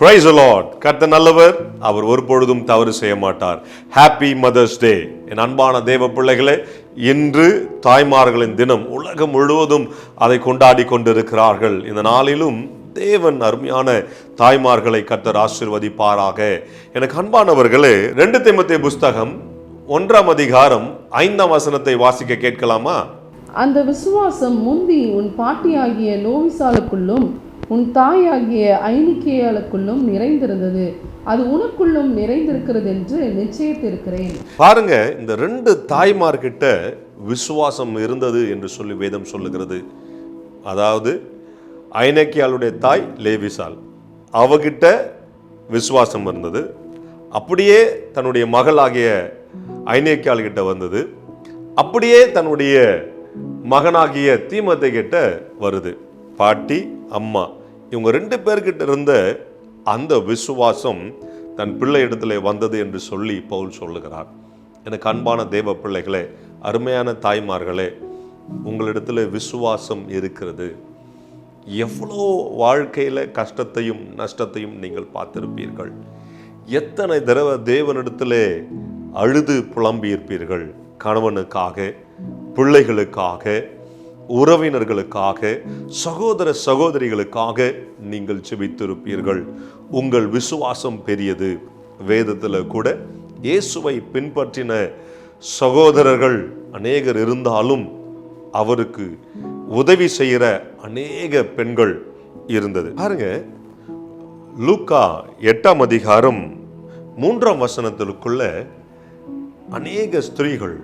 Price Lord கர்த்த நல்லவர். அவர் ஒரு பொழுதும் தவறு செய்ய மாட்டார் ஹாப்பி மதர்ஸ் டே என் அன்பான தேவ பிள்ளைகளே இன்று தாய்மார்களின் தினம் உலகம் முழுவதும் அதை கொண்டாடி கொண்டிருக்கிறார்கள். இந்த நாளிலும் தேவன் அருமையான தாய்மார்களை கர்த்தர் ஆசிர்வதிப்பாராக. எனக்கு அன்பானவர்களே ரெண்டு திமுத்தை புஸ்தகம் ஒன்றாம் அதிகாரம் ஐந்தாம் வசனத்தை வாசிக்க கேட்கலாமா? அந்த விசுவாசம் முந்தி உன் பாட்டியாகிய நோவிசாலுக்குள்ளும் உன் தாயாகிய ஐனிக்கேயாளுக்குள்ளும் நிறைந்திருந்தது. அது உனக்குள்ளும் நிறைந்திருக்கிறது என்று நிச்சயத்திருக்கிறேன். பாருங்க இந்த ரெண்டு தாய்மார்கிட்ட விசுவாசம் இருந்தது என்று சொல்லி வேதம் சொல்லுகிறது. அதாவது ஐனக்கியாளுடைய தாய் லேவிசால். அவகிட்ட விசுவாசம் இருந்தது. அப்படியே தன்னுடைய மகளாகிய ஐனக்கியாள் கிட்ட வந்தது. அப்படியே தன்னுடைய மகனாகிய தீமத்தை கிட்ட வருது. பாட்டி அம்மா. இவங்க ரெண்டு பேர்கிட்ட இருந்த அந்த விசுவாசம் தன் பிள்ளை இடத்துல வந்தது என்று சொல்லி பவுல் சொல்லுகிறார். எனக்கு அன்பான தேவ பிள்ளைகளே அருமையான தாய்மார்களே உங்களிடத்துல விசுவாசம் இருக்கிறது. எவ்வளோ வாழ்க்கையில் கஷ்டத்தையும் நஷ்டத்தையும் நீங்கள் பார்த்திருப்பீர்கள். எத்தனை தடவை தேவனிடத்தில் அழுது புலம்பியிருப்பீர்கள். கணவனுக்காக பிள்ளைகளுக்காக உறவினர்களுக்காக சகோதர சகோதரிகளுக்காக நீங்கள் செபித்திருப்பீர்கள் உங்கள் விசுவாசம் பெரியது. வேதத்தில் கூட இயேசுவை பின்பற்றின சகோதரர்கள் அநேகர் இருந்தாலும் அவருக்கு உதவி செய்கிற அநேக பெண்கள் இருந்தது. பாருங்க லூக்கா எட்டாம் அதிகாரம் மூன்றாம் வசனத்திற்குள்ள அநேக ஸ்திரீகள்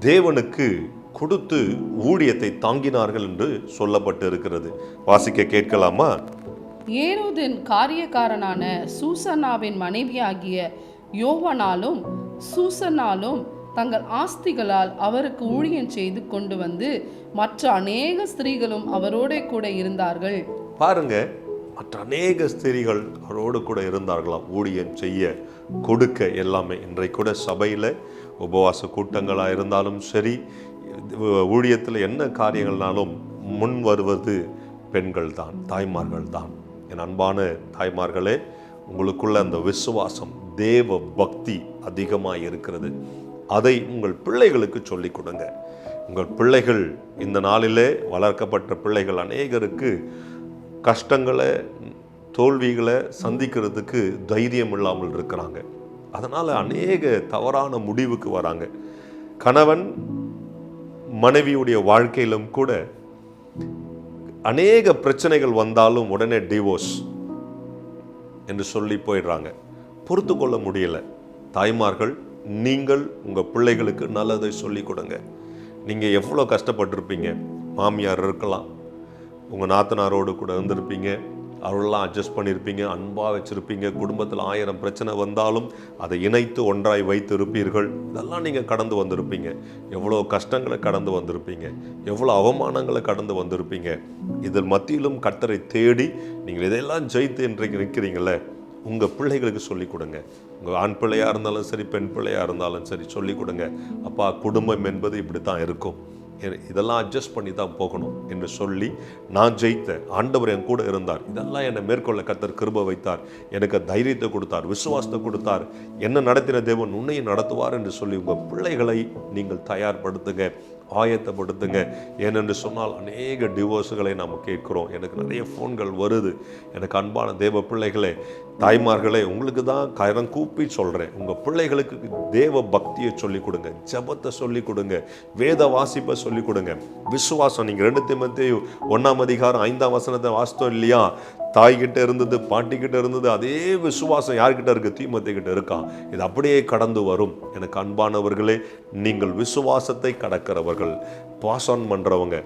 தேவனுக்கு கொடுத்து ஊழியத்தை தாங்கினார்கள் என்று சொல்லப்பட்டு இருக்கிறது வாசிக்க கேட்கலாமா? ஏரோதின் காரியக்காரனான சூசனாவின் மனைவியாகிய யோவனாலும் சூசனாலும் தங்கள் ஆஸ்திகளால் அவருக்கு ஊழியம் செய்து கொண்டு வந்து மற்ற அநேக ஸ்திரீகளும் அவரோடே கூட இருந்தார்கள். பாருங்க மற்ற அநேக ஸ்திரீகள் அவரோடு கூட இருந்தார்களாம் ஊழியம் செய்ய கொடுக்க எல்லாமே. இன்றைக்கு கூட சபையில் உபவாச கூட்டங்களாக இருந்தாலும் சரி ஊழியத்தில் என்ன காரியங்கள்னாலும் முன் வருவது பெண்கள் தான் தாய்மார்கள் தான் என் அன்பான தாய்மார்களே உங்களுக்குள்ள அந்த விசுவாசம் தேவ பக்தி அதிகமாக இருக்கிறது. அதை உங்கள் பிள்ளைகளுக்கு சொல்லிக் கொடுங்க. உங்கள் பிள்ளைகள் இந்த நாளிலே வளர்க்கப்பட்ட பிள்ளைகள் அநேகருக்கு கஷ்டங்களை தோல்விகளை சந்திக்கிறதுக்கு தைரியம் இல்லாமல் இருக்கிறாங்க. அதனால் அநேக தவறான முடிவுக்கு வராங்க. கணவன் மனைவியுடைய வாழ்க்கையிலும் கூட அநேக பிரச்சனைகள் வந்தாலும் உடனே டிவோர்ஸ் என்று சொல்லி போயிடுறாங்க. பொறுத்து கொள்ள முடியல. தாய்மார்கள் நீங்கள் உங்கள் பிள்ளைகளுக்கு நல்லதை சொல்லி கொடுங்க. நீங்கள் எவ்வளோ கஷ்டப்பட்டிருப்பீங்க? மாமியார் இருக்கலாம். உங்கள் நாத்தனாரோடு கூட இருந்திருப்பீங்க. அவர்களெலாம் அட்ஜஸ்ட் பண்ணியிருப்பீங்க அன்பாக வச்சுருப்பீங்க குடும்பத்தில் ஆயிரம் பிரச்சனை வந்தாலும் அதை இணைத்து ஒன்றாய் வைத்து இருப்பீர்கள் இதெல்லாம் நீங்கள் கடந்து வந்திருப்பீங்க. எவ்வளோ கஷ்டங்களை கடந்து வந்திருப்பீங்க. எவ்வளோ அவமானங்களை கடந்து வந்திருப்பீங்க. இதில் மத்தியிலும் கர்த்தரை தேடி நீங்கள் இதையெல்லாம் ஜெயித்து இன்றைக்கு நிற்கிறீங்களே உங்கள் பிள்ளைகளுக்கு சொல்லிக் கொடுங்க. உங்கள் ஆண் பிள்ளையாக இருந்தாலும் சரி பெண் பிள்ளையாக இருந்தாலும் சரி சொல்லிக் கொடுங்க. அப்பா குடும்பம் என்பது இப்படி தான் இருக்கும். இதெல்லாம் அட்ஜஸ்ட் பண்ணி தான் போகணும் என்று சொல்லி நான் ஜெயித்த ஆண்டவர் என் கூட இருந்தார். இதெல்லாம் என்னை மேற்கொள்ள கத்தர் கிருப வைத்தார். எனக்கு தைரியத்தை கொடுத்தார் விசுவாசத்தை கொடுத்தார். என்ன நடத்தின தேவன் உன்னையும் நடத்துவார் என்று சொல்லி உங்கள் பிள்ளைகளை நீங்கள் தயார்படுத்துங்க. ஆயத்தப்படுத்துங்க. ஏனென்று சொன்னால் அநேக டிவோர்ஸுகளை நாம் கேட்கிறோம். எனக்கு நிறைய ஃபோன்கள் வருது. எனக்கு அன்பான தேவ பிள்ளைகளே தாய்மார்களே உங்களுக்கு தான் கரம் கூப்பி சொல்கிறேன் உங்கள் பிள்ளைகளுக்கு தேவ பக்தியை சொல்லிக் கொடுங்க. ஜெபத்தை சொல்லிக் கொடுங்க. வேத வாசிப்பை சொல்லிக் கொடுங்க. விசுவாசம் நீங்கள் ரெண்டு திமத்தையும் ஒன்றாம் அதிகாரம் ஐந்தாம் வசனத்தை வாசித்தோம் இல்லையா? தாய்கிட்ட இருந்தது பாட்டிக்கிட்ட இருந்தது அதே விசுவாசம் யார்கிட்ட இருக்குது தீமத்தைக்கிட்ட இருக்கான் இது அப்படியே கடந்து வரும். எனக்கு அன்பானவர்களே நீங்கள் விசுவாசத்தை கடக்கிறவர்கள் பாஸ் ஆன் பண்ணுறவங்க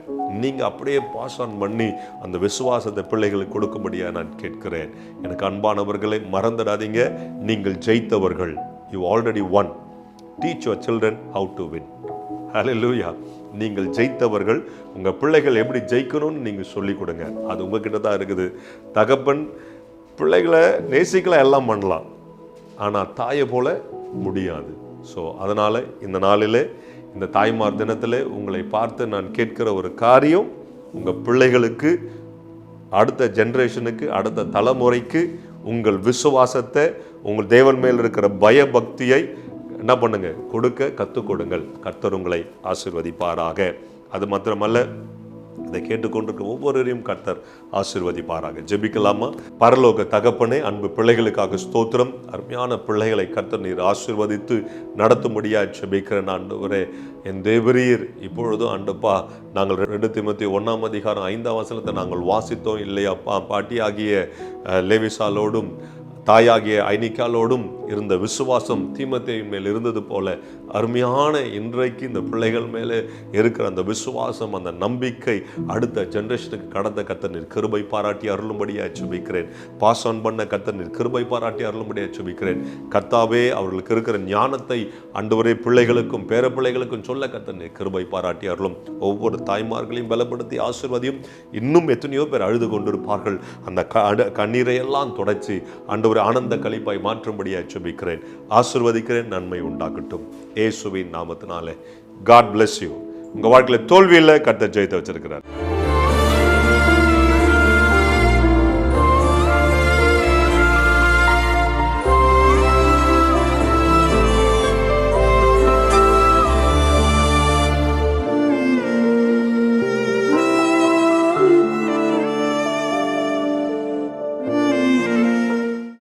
நீங்கள் அப்படியே பாஸ் ஆன் பண்ணி அந்த விசுவாசத்தை பிள்ளைகளுக்கு கொடுக்கும்படியாக நான் கேட்கிறேன். எனக்கு அன்பானவர்களை மறந்துடாதீங்க. நீங்கள் ஜெயித்தவர்கள். You already won teach your children how to win ஹalleluya நீங்கள் ஜெயித்தவர்கள் உங்கள் பிள்ளைகள் எப்படி ஜெயிக்கணும்னு நீங்கள் சொல்லிக் கொடுங்க. அது உங்ககிட்ட தான் இருக்குது. தகப்பன் பிள்ளைகளை நேசிக்கலாம் எல்லாம் பண்ணலாம். ஆனால் தாயை போல முடியாது. ஸோ அதனால் இந்த நாளில் இந்த தாய்மார் தினத்தில் உங்களை பார்த்து நான் கேட்கிற ஒரு காரியம் உங்கள் பிள்ளைகளுக்கு அடுத்த ஜென்ரேஷனுக்கு அடுத்த தலைமுறைக்கு உங்கள் விசுவாசத்தை உங்கள் தேவன் மேல் இருக்கிற பயபக்தியை என்ன பண்ணுங்க? கொடுக்க கற்றுக் கொடுங்கள். கர்த்தர் உங்களை ஆசிர்வதிப்பாராக. அது மாத்திரமல்ல இதை கேட்டுக்கொண்டிருக்க ஒவ்வொருவரையும் கர்த்தர் ஆசிர்வதிப்பாராக. ஜெபிக்கலாமா? பரலோக தகப்பனே அன்பு பிள்ளைகளுக்காக ஸ்தோத்திரம். அருமையான பிள்ளைகளை கர்த்தர் நீர் ஆசிர்வதித்து நடத்தும்படியா ஜெபிக்கிறேன் ஆண்டவரே. என் தேவரீர் இப்பொழுதும் ஆண்டப்பா நாங்கள் ரெண்டு திமுத்தி ஒன்றாம் அதிகாரம் ஐந்தாம் வசனத்தை நாங்கள் வாசித்தோம் இல்லையாப்பா? பாட்டி ஆகிய லேவிசாலோடும் தாயாகிய ஐனிக்காலோடும் இருந்த விசுவாசம் தீமத்தையின் மேல் இருந்தது போல அருமையான இன்றைக்கு இந்த பிள்ளைகள் மேலே இருக்கிற அந்த விசுவாசம் அந்த நம்பிக்கை அடுத்த ஜென்ரேஷனுக்கு கடந்த கத்தனில் கிருபை பாராட்டி அருளும்படியாக சுபிக்கிறேன் பாஸ் ஆன் பண்ண கத்தனில் கிருபை பாராட்டி அருளும்படியாக சுபிக்கிறேன் கத்தாவே அவர்களுக்கு இருக்கிற ஞானத்தை அன்றுவரே பிள்ளைகளுக்கும் பேர பிள்ளைகளுக்கும் சொல்ல கத்தனில் கிருபை பாராட்டி அருளும். ஒவ்வொரு தாய்மார்களையும் பலப்படுத்தி ஆசிர்வதியும் இன்னும் எத்தனையோ பேர் அழுது கொண்டிருப்பார்கள். அந்த க- அட- கண்ணீரை எல்லாம் தொடச்சி ஒரு ஆனந்த கழிப்பாய் மாற்றும்படியாக சுபிக்கிறேன் ஆசிர்வதிக்கிறேன் நன்மை உண்டாக்கட்டும் ஏசுவின் நாமத்தினாலே காட் பிளஸ் யூ உங்க வாழ்க்கையில் தோல்வியில் கத்த ஜெயித்து வச்சிருக்கிறார்.